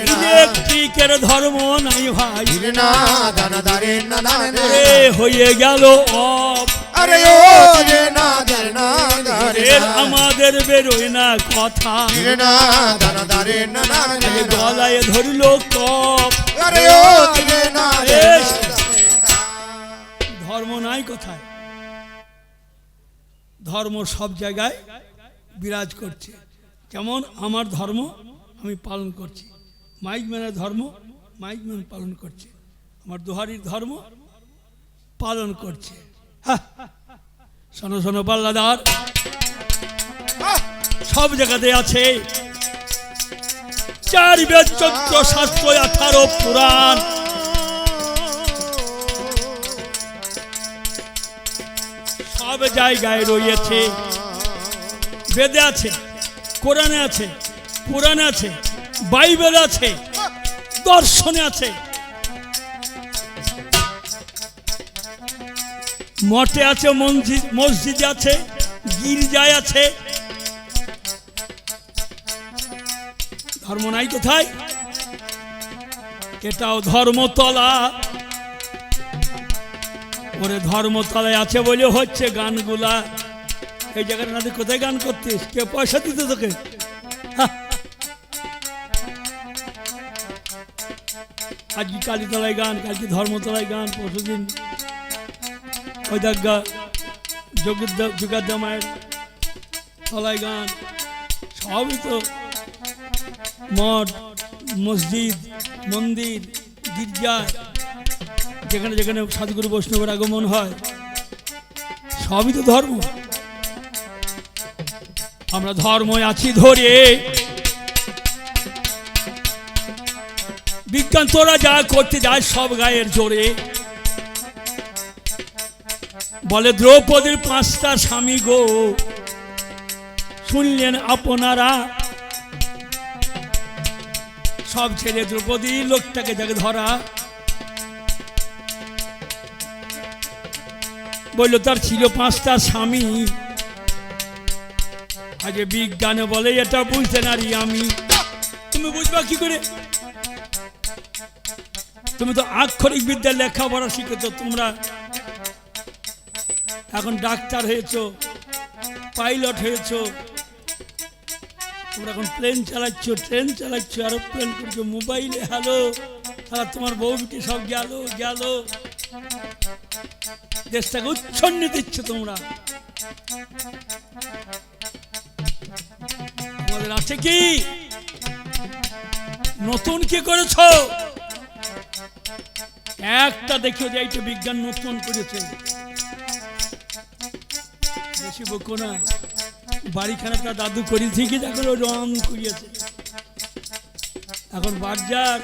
ইলেকট্রিকের ধর্ম নাই ভাই। হয়ে গেল আমাদের বেরোয় না কথা। গলায় ধরিল কপ। ধর্ম নাই কোথায়? ধর্ম সব জায়গায় বিরাজ করছে। যেমন আমার ধর্ম আমি পালন করছি। মাইক ম্যানের ধর্ম, মাইক ম্যান পালন করছে। আমার দোহারির ধর্ম পালন করছে। শোনো শোনো, পাল্লাদার। সব জায়গাতে আছে। চার বেদ চোদ্দ শাস্ত্র আঠারো পুরাণ। সব জায়গায় রয়েছে। বেদে আছে, কোরআনে আছে, পুরাণে আছে। বাইবেল আছে, দর্শনে আছে। মঠে আছে মসজিদ মসজিদে আছে, গির্জায় আছে। ধর্ম নাই কোথায়? এটাও ধর্মতলা। ওরে ধর্মতলায় আছে বলে হচ্ছে গানগুলা। এই জায়গাটা না তুই কোথায় গান করতিস? কে পয়সা দিত তোকে? হাহ। আজকে কালীতলায় গান, কালকে ধর্মতলায় গান, পরশুদিন দেখা যোগাদ্দা তলায় গান। সবই তো মঠ, মসজিদ, মন্দির গির্জা যেখানে যেখানে সাধুগুরু বৈষ্ণবের আগমন হয়, সবই তো ধর্ম। আমরা ধর্মে আছি ধরে। বিজ্ঞান তোরা যা করতে যায় সব গায়ের জোরে। বলে, দ্রৌপদীর পাঁচটা স্বামী গো। শুনলেন আপনারা, সব ছেলে দ্রৌপদী লোকটাকে যাকে ধরা। বলল, তার ছিল পাঁচটা স্বামী। আগে বিজ্ঞানে বলে, এটা বুঝতে নারি আমি। তুমি বুঝবা কি করে? তুমি তো আক্ষরিক বিদ্যা লেখাপড়া শিখেছো, তোমরা এখন ডাক্তার হয়েছো, পাইলট হয়েছো, তোমরা এখন প্লেন চালাচ্ছ, ট্রেন চালাচ্ছ এরোপ্লেন করছ, মোবাইলে, হ্যালো আর তোমার বউ বিটি সব গেল গেল। দেশটাকে উচ্ছন্ন দিচ্ছ তোমরা। আছে কি? নতুন কি করেছ? একটা দেখিও যে এইটা বিজ্ঞান নতুন করেছে। বেশি বকো না, বাড়িখানাটা দাদু করি ঠিকই দেখো, রং করিয়েছে। এখন বার্জার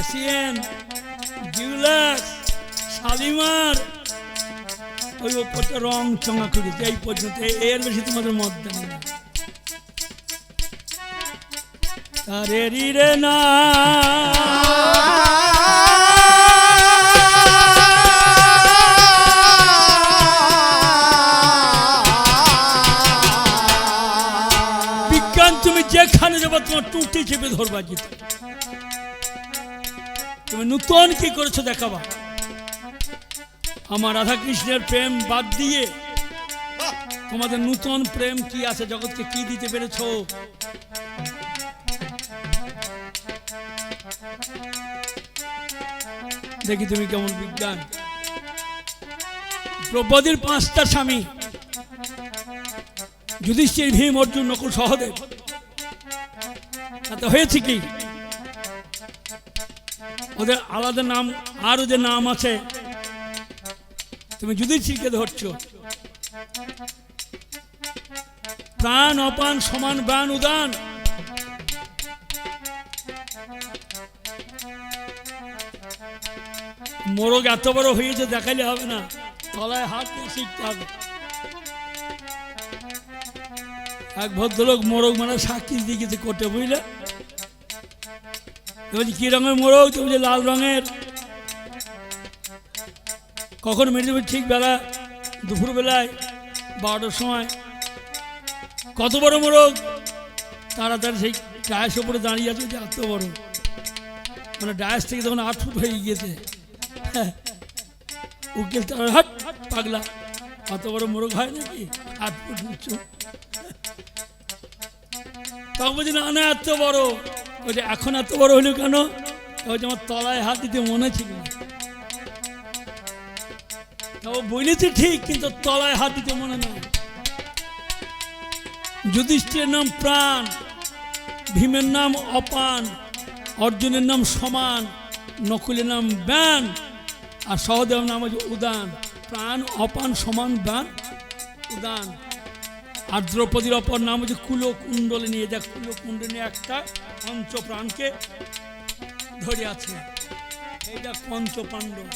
এশিয়ান জিউলাক্স শালিমার, ওই ওপরটা রং চঙা করেছে, এই পর্যন্ত এর বেশি তোমাদের মত দেবে না। রে না। যেখানে যাব তোমার টুটি চেপে ধরবা জিত তুমি নূতন কি করেছ দেখাবা? আমার রাধা কৃষ্ণের প্রেম বাদ দিয়ে তোমাদের নূতন প্রেম কি আছে? জগৎকে কি দিতে পেরেছ? দেখি তুমি কেমন বিজ্ঞান। দ্রৌপদীর পাঁচটা স্বামী, যুধিষ্ঠির, ভীম, অর্জুন, নকুল, সহদেব। তাতে হয়েছে কি? ওদের আলাদা নাম, আরও যে নাম আছে, তুমি যুধিষ্ঠিরকে ধরছো। প্রাণ, অপান, সমান প্রাণ উদান। মোরগ এত বড় হয়েছে দেখালে হবে না। তলায় হাত শিখতে হবে। এক ভদ্রলোক মোরগ মানে সাক্ষী গেছে কোর্টে, বুঝলে? বলছি, কি রঙের মোরগ তো বলছে, লাল রঙের। কখন মেরে দেবে ঠিক বেলা দুপুর বেলায় বারোটার সময়, কত বড় মোরগ তাড়াতাড়ি সেই ডায়াস ওপরে দাঁড়িয়ে আছে যে এত বড়। মানে ডায়াস থেকে তখন আট ফুট হয়ে গিয়েছে। উকিল তার হাট, পাগলা। অত বড় মোরগ হয় নাকি? আট ফুট উঁচু। তখন বলছি, না না, এত বড়। বলছে এখন এত বড় হলো কেন? বলছে আমার তলায় হাত দিতে মনে ছিল ও বলেছে ঠিক, কিন্তু তলায় হাত দিতে মনে নয় যুধিষ্ঠিরের নাম প্রাণ, ভীমের নাম অপান, অর্জুনের নাম সমান, নকুলের নাম ব্যান, আর সহদেবের নাম হচ্ছে উদান। প্রাণ, অপান, সমান, ব্যান, উদান। আর দ্রৌপদীর অপর নাম হচ্ছে কুলো নিয়ে দেখ কুলো কুণ্ডলে একটা পঞ্চ প্রাণকে ধরে আছে এইটা পঞ্চ পাণ্ডব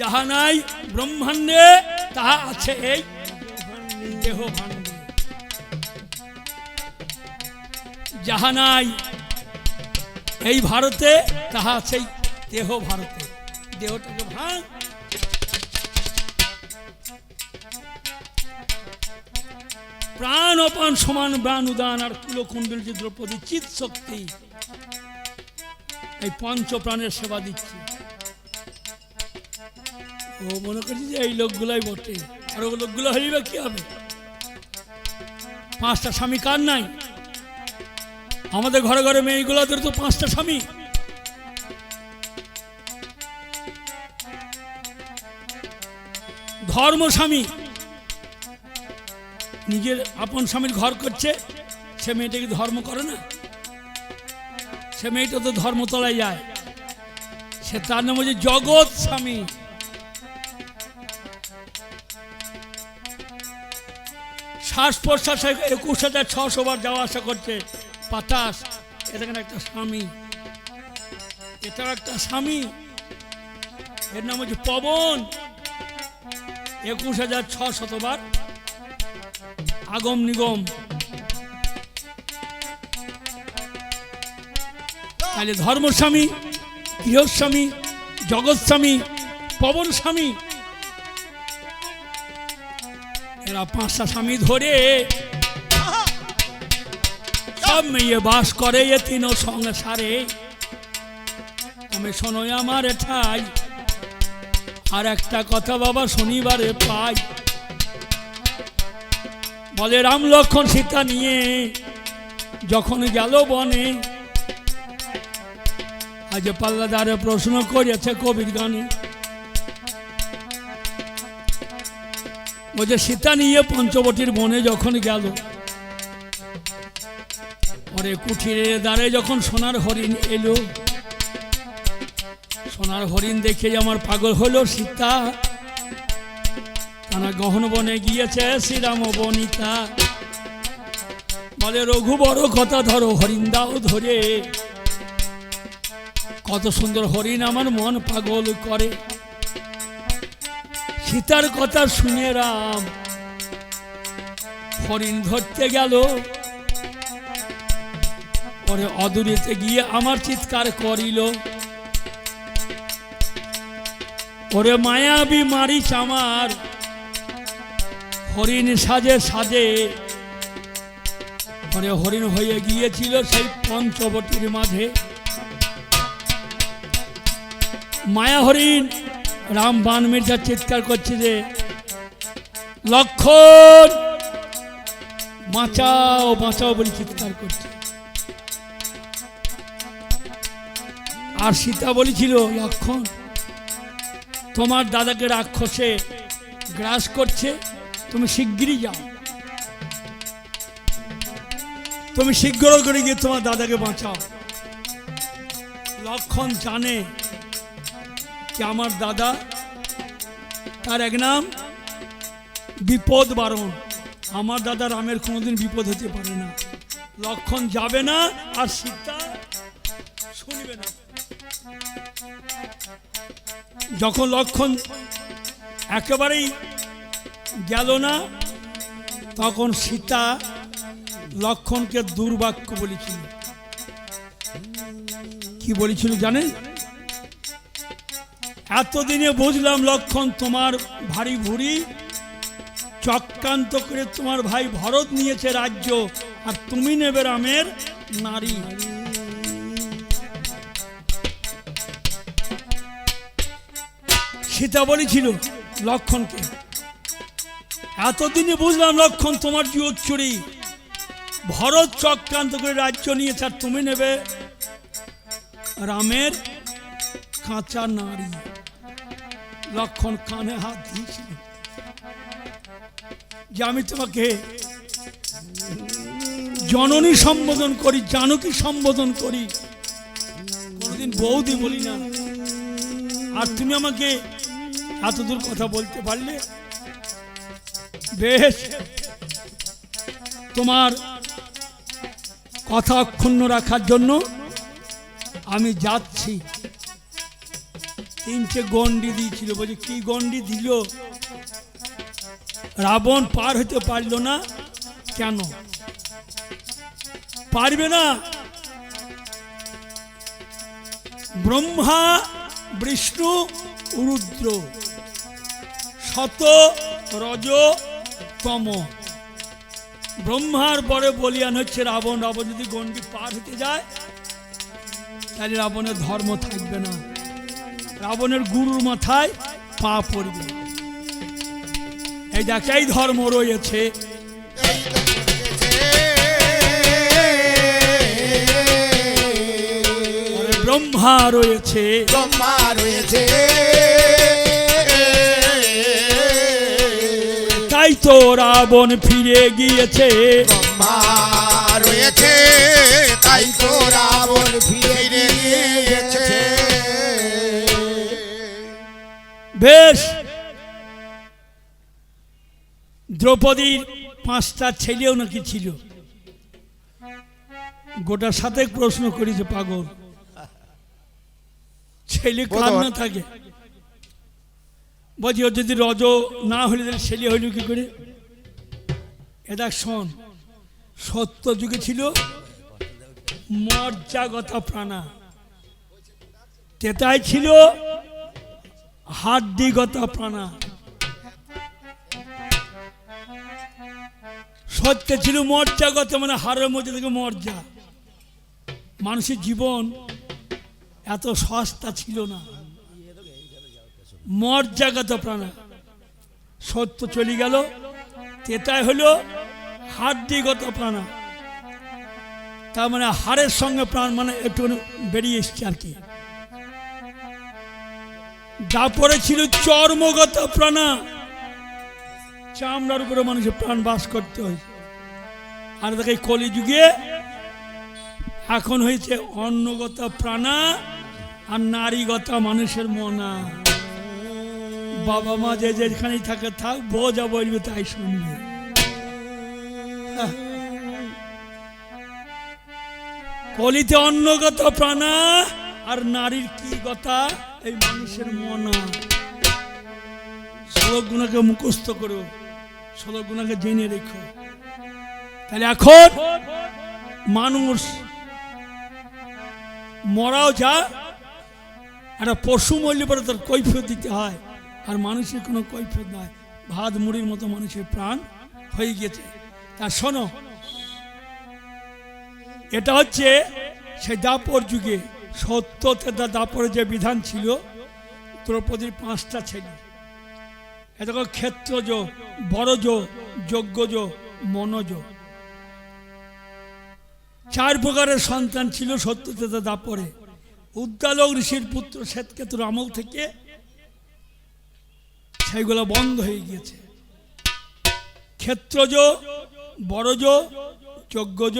যাহা নাই ব্রহ্মাণ্ডে, তাহা আছে এই দেহ ভাণ্ডে যাহা নাই এই ভারতে, তাহা আছে দেহ ভারতে দেহটাকে ভাঙ। প্রাণ অপান সমান প্রাণ উদান আর কুলকুণ্ডল যে দ্রৌপদী চিত শক্তি, এই পঞ্চ প্রাণের সেবা দিচ্ছে। ও মনে করছি যে এই লোকগুলাই বটে, আর ও লোকগুলো হইবে কি হবে? পাঁচটা স্বামী কার নাই? আমাদের ঘরে ঘরে মেয়েগুলোদের তো পাঁচটা স্বামী। ধর্ম স্বামী নিজের আপন স্বামীর ঘর করছে, সে মেয়েটা কি ধর্ম করে না? সে মেয়েটা তো ধর্মতলায় যায়। সে তার নাম হচ্ছে জগৎ স্বামী। শ্বাস প্রশ্বাসে একুশ হাজার ছশো বার যাওয়া আসা করছে। বাতাস এটা একটা স্বামী। এটা একটা স্বামী। এর নাম হচ্ছে পবন। একুশ হাজার ছ শতবার আগম নিগম। তাহলে ধর্মস্বামী, গৃহস্বামী, জগৎস্বামী পবন স্বামী এরা পাঁচটা স্বামী ধরে সব মেয়ে বাস করে এ তিন সংসারে আমি শোনোই আমার ঠাই আর একটা কথা বাবা শনিবারে পাই। বলে রাম লক্ষণ সীতা নিয়ে যখন গেল বনে, আজ পাল্লাদারে প্রশ্ন করেছে কবির গানে। বলছে সীতা নিয়ে পঞ্চবটির বনে যখন গেল পরে কুঠিরের দ্বারে যখন সোনার হরিণ এলো, সোনার হরিণ দেখে আমার পাগল হলো সীতা তারা গহন বনে গিয়েছে শ্রীরাম বনিতা। বলে, রঘু বড় কথা ধরো হরিণ দাও ধরে। কত সুন্দর হরিণ আমার মন পাগল করে। সীতার কথা শুনে রাম, হরিণ ধরতে গেল। পরে অদূরেতে গিয়ে আমার চিৎকার করিল। ওরে মায়াবী মারিচ আমার হরিণ সাজে সাজে। পরে হরিণ হয়ে গিয়েছিল সেই পঞ্চবটির মাঝে। মায়া হরিণ, রাম বান মির্জা চিৎকার করছে যে, লক্ষণ, বাঁচাও বাঁচাও বলে চিৎকার করছে। আর সীতা বলেছিল, লক্ষণ, তোমার দাদাকে রাক্ষসে গ্রাস করছে। তুমি শিগগিরই যাও। তুমি শীঘ্র করে গিয়ে তোমার দাদাকে বাঁচাও। লক্ষণ জানে যে আমার দাদা, তার এক নাম বিপদ বারণ। আমার দাদা রামের কোনোদিন বিপদ হতে পারে না। লক্ষণ যাবে না আর সীতা শুনবে না। যখন লক্ষণ একেবারেই গেল না তখন সীতা লক্ষণকে দুর্বাক্য বলেছিল। কি বলেছিল জানেন? এতদিনে বুঝলাম লক্ষণ তোমার ভারী ভুরি, চক্রান্ত করে তোমার ভাই ভরত নিয়েছে রাজ্য, আর তুমি নেবে রামের নারী। সীতা বলেছিল লক্ষণকে এতদিনে বুঝলাম, লক্ষণ, তোমার জীবচ্ছুরি ভরত চক্রান্ত করে রাজ্য নিয়েছে, আর তুমি নেবে রামের কাঁচা নারী লক্ষণ কানে হাত দিয়েছিল যে আমি তোমাকে জননী সম্বোধন করি, জানকী সম্বোধন করি। কোনোদিন বৌদি বলি না। আর তুমি আমাকে এতদূর কথা বলতে পারলে বেশ। তোমার কথা অক্ষুণ্ণ রাখার জন্য আমি যাচ্ছি। তিনটে গন্ডি দিয়েছিল, বলছে, কি গন্ডি দিল? রাবণ পার হতে পারল না। কেন? পারবে না? ব্রহ্মা, বিষ্ণু, রুদ্র, শত, রজ তম ব্রহ্মার পরে বলিয়ান হচ্ছে রাবণ। রাবণ যদি গণ্ডি পার হতে যায়, তাহলে রাবণের ধর্ম থাকবে না। রাবণের গুরুর মাথায় পা পড়বে। এই দেখ, এই ধর্ম রয়েছে। ব্রহ্মা রয়েছে। ব্রহ্মা রয়েছে। তাই তো রাবণ ফিরে গিয়েছে। ব্রহ্মা রয়েছে তাই তো রাবণ ফিরে গিয়েছে। বেশ। দ্রৌপদীর পাঁচটা ছেলেও নাকি ছিল। গোটা সাথে প্রশ্ন করেছে পাগল। ছেলে কার না থাকে। বলছি ওর যদি রজ না হলে তাহলে ছেলে হইল কি করে? এটা শোন, সত্য যুগে ছিল মর্যাগত প্রাণা। তেতায় ছিল হাড্ডিগত প্রাণা। সত্যে ছিল মর্যাগত মানে হাড়ের মধ্যে থেকে মর্যা। মানুষের জীবন এত সস্তা ছিল না। মর্যাগত প্রাণা। সত্য চলে গেল, তেতায় হলো হাড্ডিগত প্রাণা। তার মানে হাড়ের সঙ্গে প্রাণ মানে একটু বেরিয়ে এসছে আর কি। তারপরে ছিল চর্মগত প্রাণা। চামড়ার উপরে মানুষের প্রাণ বাস করতে হয়েছে আর দেখে কলিযুগে এখন হয়েছে অন্নগত প্রাণা আর নারীগত মানুষের মনা। বাবা মা যে যেখানেই থাকে, থাক, বোঝা বলবে, তাই শুনবে। আহ। কলিতে অন্নগত প্রাণা, আর নারীর কি কথা এই মানুষের মনা। শ্লোকগুলোকে মুখস্থ করো শ্লোকগুলোকে জেনে রেখো। তাহলে এখন মানুষ মরাও যা, একটা পশু মরলে পরে তার কৈফিয়ত দিতে হয়। আর মানুষের কোনো কৈফিয়ত নয় ভাত মুড়ির মতো মানুষের প্রাণ হয়ে গেছে তা শোনো, এটা হচ্ছে সেই দাপর যুগে, সত্য তেতা দাপরের যে বিধান ছিল, দ্রৌপদীর পাঁচটা ছেলে। এটা ক্ষেত্রজ, বড়জ, যজ্ঞজ, মনজ। চার প্রকারের সন্তান ছিল সত্যতেতা দাপরে। উদ্দালক ঋষির পুত্র শ্বেতকেতুর আমল থেকে সেইগুলো বন্ধ হয়ে গিয়েছে। ক্ষেত্রজ, বড়জ, যজ্ঞজ,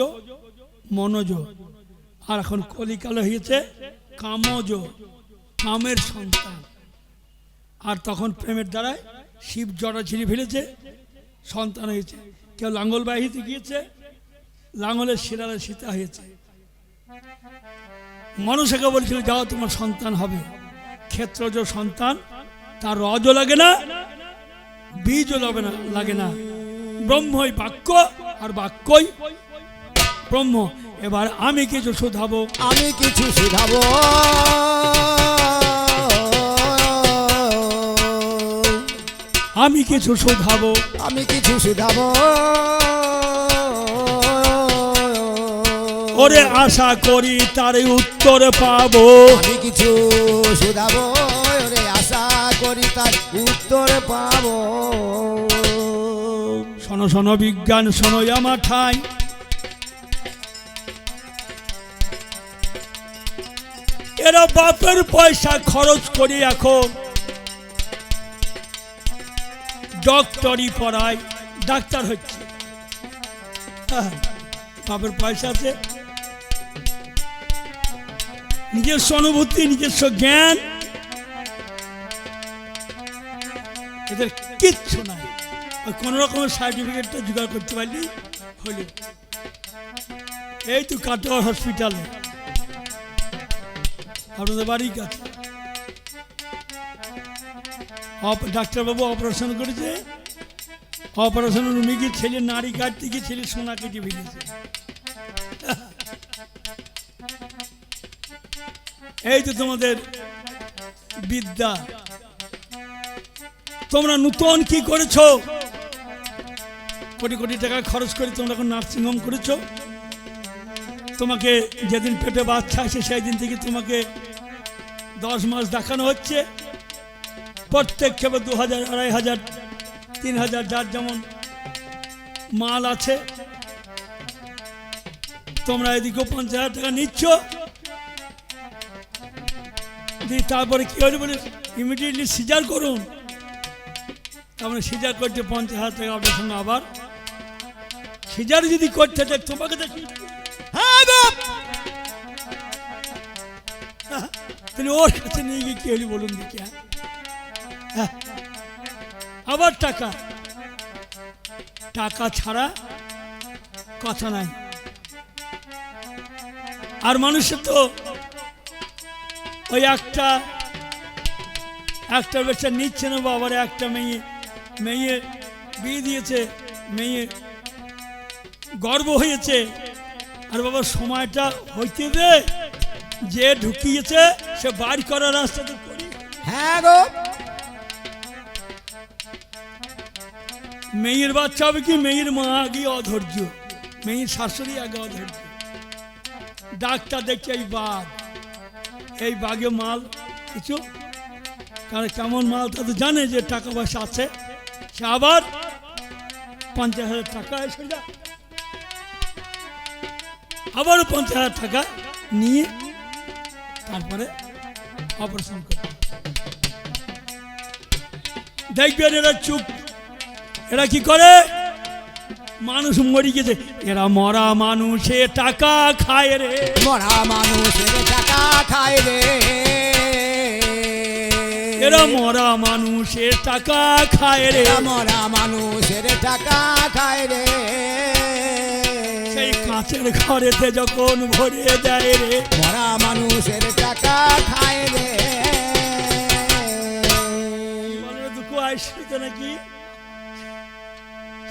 মনোজ। আর এখন কলিকাল হয়েছে কামজ, কামের সন্তান। আর তখন প্রেমের দ্বারায় শিব জড়া ছিঁড়ে ফেলেছে, সন্তান হয়েছে। কেউ লাঙ্গল বাহিতে গিয়েছে, লাঙ্গলের শিরালে সীতা হয়েছে। মানুষকে বলছিল, যাও তোমার সন্তান হবে। ক্ষেত্রজ সন্তান তার রজও লাগে না বীজও লাগে না লাগে না। ব্রহ্মই বাক্য আর বাক্যই ব্রহ্ম। এবার আমি কিছু শুধাবো। আমি কিছু শুধাবো। আমি কিছু শুধাবো। আমি কিছু শুধাবো। ওরে আশা করি তার উত্তর পাবো। আমি কিছু শুধাবো ওরে আশা করি তার উত্তর পাবো। শোনো শোনো বিজ্ঞান শোনো আমার ঠাই। এরা বাপের পয়সা খরচ করি এখন। ডক্টরি পড়ায় ডাক্তার হচ্ছে। হ্যাঁ, বাপের পয়সা আছে? নিজস্ব অনুভূতি নিজস্ব জ্ঞান। এদের কিচ্ছু নাই। ওই কোনো রকমের সার্টিফিকেটটা জোগাড় করতে পারলি হলো। এই তো কাটোয়া হসপিটালে আপনাদের বাড়ির কাছে। ডাক্তারবাবু অপারেশন করেছে। অপারেশন রুমে গিয়ে ছেলে নারী কাটতে গিয়ে ছেলে সোনা কেটে ফেলেছে। এই তো তোমাদের বিদ্যা, তোমরা নূতন কি করেছ? কোটি কোটি টাকা খরচ করে তোমরা এখন নার্সিংহোম করেছ। তোমাকে যেদিন পেটে বাচ্চা আসে সেই দিন থেকে তোমাকে দশ মাস দেখানো হচ্ছে। প্রত্যেক ক্ষেপে দু হাজার, আড়াই হাজার, তিন হাজার, যার যেমন মাল আছে। তোমরা এদিকেও পঞ্চাশ হাজার টাকা নিচ্ছ। দিয়ে তারপরে কি হলো বলে ইমিডিয়েটলি সিজার করুন তারপরে সিজার করতে পঞ্চাশ হাজার টাকা আপনার সঙ্গে আবার সিজার যদি করতে চাই তোমাকে দেখি হ্যাঁ গো! তাহলে ওর কাছে নিয়ে গিয়ে কি হলি বলুন দেখি হ্যাঁ? হ্যাঁ। আবার টাকা টাকা ছাড়া কথা নাই আর মানুষের তো ওই একটা একটা বেচা নিচ্ছে না বা আবার একটা মেয়ে মেয়ে বিয়ে দিয়েছে মেয়ে গর্ব হয়েছে। আর বাবা সময়টা হইতে দে যে ঢুকিয়েছে সে বাড়ি করার রাস্তা তো করি। হ্যাঁ গো। মেয়ের বাচ্চা হবে কি? মেয়ের মা আগে অধৈর্য মেয়ের শাশুড়ি আগে অধৈর্য। ডাক্তার দেখছে এই বাঘ। এই বাঘে মাল, কিছু? কারণ কেমন মাল? তা তো জানে যে টাকা পয়সা আছে। সে আবার পঞ্চাশ হাজার টাকা এসে যা আবারও পঞ্চাশ হাজার টাকা নিয়ে তারপরে অপারেশন করে দেখবেন এরা চুপ। এরা কি করে? মানুষ মরি গেছে। এরা মরা মানুষে টাকা খায় রে। মরা মানুষের টাকা খায় রে। এরা মরা মানুষের টাকা খায় রে। মরা মানুষের টাকা খায় রে। সেই কাঁচের ঘরেতে যখন ভরে দেয় রে। মরা মানুষের টাকা খায় রে। দুঃখ আইসিতে নাকি?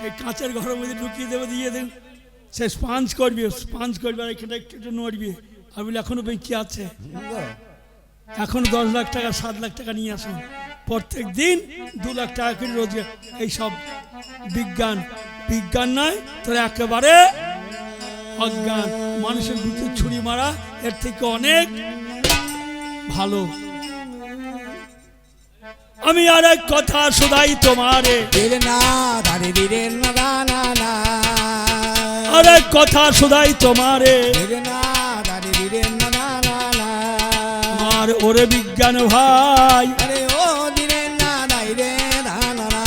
সেই কাঁচের ঘরের মধ্যে ঢুকিয়ে দেবে, দিয়ে দেন। সে স্পাঞ্জ করবে স্পাঞ্জ করবে, আর এখানে একটু একটু নড়বে। আর বলে, এখনও বেঁচে আছে। এখন দশ লাখ টাকা, সাত লাখ টাকা নিয়ে আসুন। প্রত্যেক দিন দু লাখ টাকা করে রোজগার। এইসব বিজ্ঞান। বিজ্ঞান নয়, তোর একেবারে অজ্ঞান। মানুষের বুকে ছুরি মারা, এর থেকে অনেক ভালো। আমি আর এক কথা শোধাই তোমারে। আর এক কথা শোধাই তোমারে। আর ওরে বিজ্ঞান ভাই আরে ও দিলেন না না না না।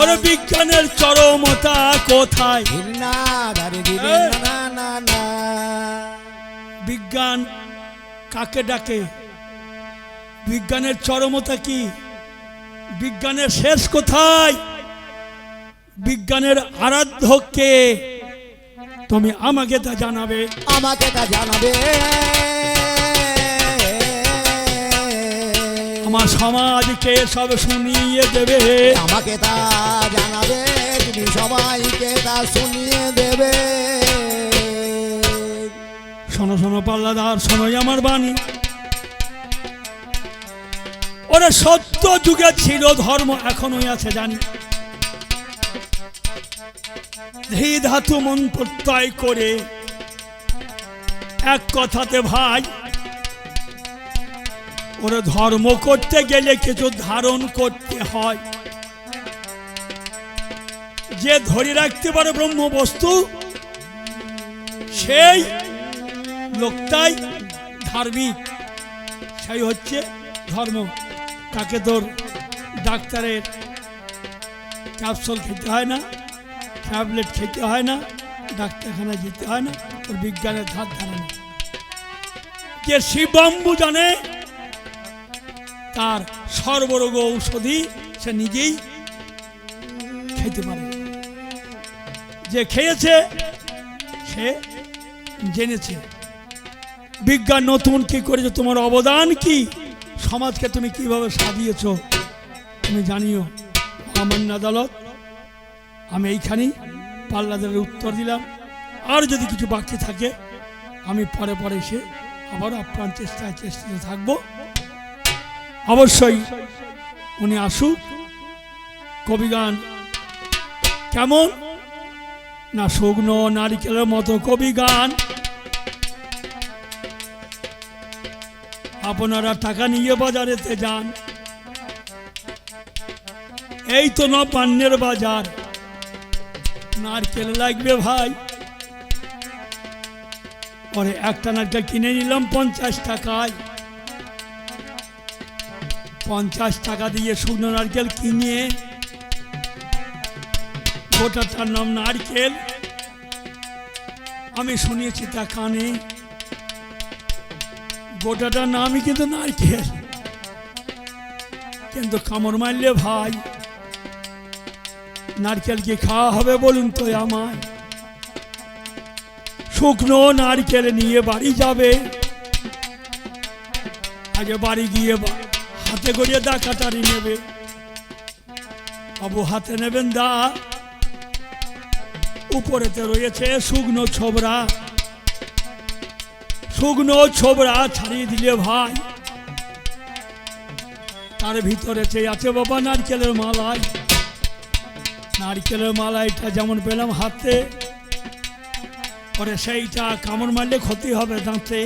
ওরে বিজ্ঞানের চরমতা কোথায়? দিল না দাঁড়ি দিলেন না না না। বিজ্ঞান কাকে ডাকে? বিজ্ঞানের চরমতা কি? বিজ্ঞানের শেষ কোথায়? বিজ্ঞানের আরাধ্য কে? তুমি আমাকে তা জানাবে। আমাকে তা জানাবে। আমার সমাজকে সব শুনিয়ে দেবে। আমাকে তা জানাবে তুমি সবাইকে তা শুনিয়ে দেবে। শোনো শোনো পাল্লাদার শোনোই আমার বাণী। ওরা সত্য যুগে ছিল ধর্ম, এখনোই আছে জানি। ধাতু মন প্রত্যয় করে এক কথাতে ভাই, ওরা ধর্ম করতে গেলে কিছু ধারণ করতে হয়। যে ধরে রাখতে পারে ব্রহ্ম বস্তু সেই লোকটাই ধার্মিক, সেই হচ্ছে ধর্ম। তাকে তোর ডাক্তারের ক্যাপসুল খেতে হয় না ট্যাবলেট খেতে হয় না, ডাক্তারখানায় যেতে হয় না, তোর বিজ্ঞানের ধার না। যে শিবম্বু জানে, তার সর্বরোগ ঔষধি সে নিজেই খেতে পারে। যে খেয়েছে, সে জেনেছে। বিজ্ঞান নতুন কি করেছে? তোমার অবদান কি? সমাজকে তুমি কীভাবে সাজিয়েছ, তুমি জানিও। আমার আদালত, আমি এইখানেই পাল্লাদের উত্তর দিলাম। আর যদি কিছু বাকি থাকে, আমি পরে পরে এসে আবার আপ্রাণ চেষ্টায় চেষ্টিত থাকব। অবশ্যই উনি আসুক। কবিগান, কেমন? না শুকনো নারিকেলের মতো কবি গান আপনারা টাকা নিয়ে বাজারেতে যান। এই তো না পান্নের বাজার। নারকেল লাগবে ভাই। পরে একটা নারকেল কিনে নিলাম পঞ্চাশ টাকায়। পঞ্চাশ টাকা দিয়ে শুকনো নারকেল কিনে গোটাটার নাম নারকেল। আমি শুনিয়েছি তা কানে। গোটাটার নামই কিন্তু নারকেল। কিন্তু কামড় মারলে ভাই, নারকেল কি খাওয়া হবে বলুন তো আমায়? শুকনো নারকেল নিয়ে বাড়ি যাবে। আগে বাড়ি গিয়ে হাতে করিয়ে দা কাটারি নেবে। বাবু হাতে নেবেন দা। উপরেতে রয়েছে শুকনো ছোবরা। শুকনো ছোবরা ছাড়িয়ে দিলে ভাই। তার ভিতরে যে আছে বাবা নারকেলের মালাই। নারকেলের মালাইটা যেমন পেলাম হাতে, পরে সেইটা কামড় মারলে ক্ষতি হবে দাঁতে।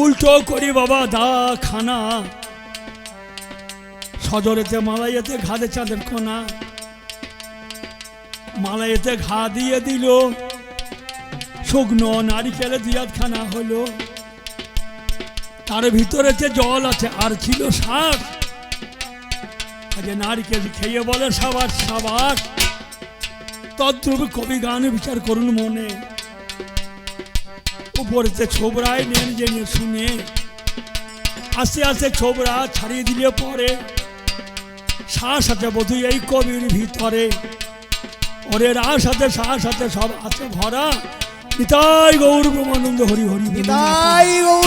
উল্টো করি বাবা দা খানা সজরেতে মালাইয়েতে ঘাদে চাঁদের কোনা। মালাইয়েতে ঘা দিয়ে দিল। শুকনো নারিকেলে দিয়াতখানা হলো। তার ভিতরে যে জল আছে, আর ছিল শ্বাস আজ নারিকেল খেয়ে বলে সাবাস সাবাস। তদ্রূপ কবি গান বিচার করুন মনে। উপরেতে ছোবরায় নেন জেনে শুনে। আস্তে আস্তে ছোবরা ছাড়িয়ে দিলে পরে। শ্বাস আছে বোধ এই কবির ভিতরে। ওরে রাস আছে শ্বাস আছে সব আছে ভরা। নিতাই গৌর ব্রহ্মানন্দ হরি হরি নিতাই তাই গৌর।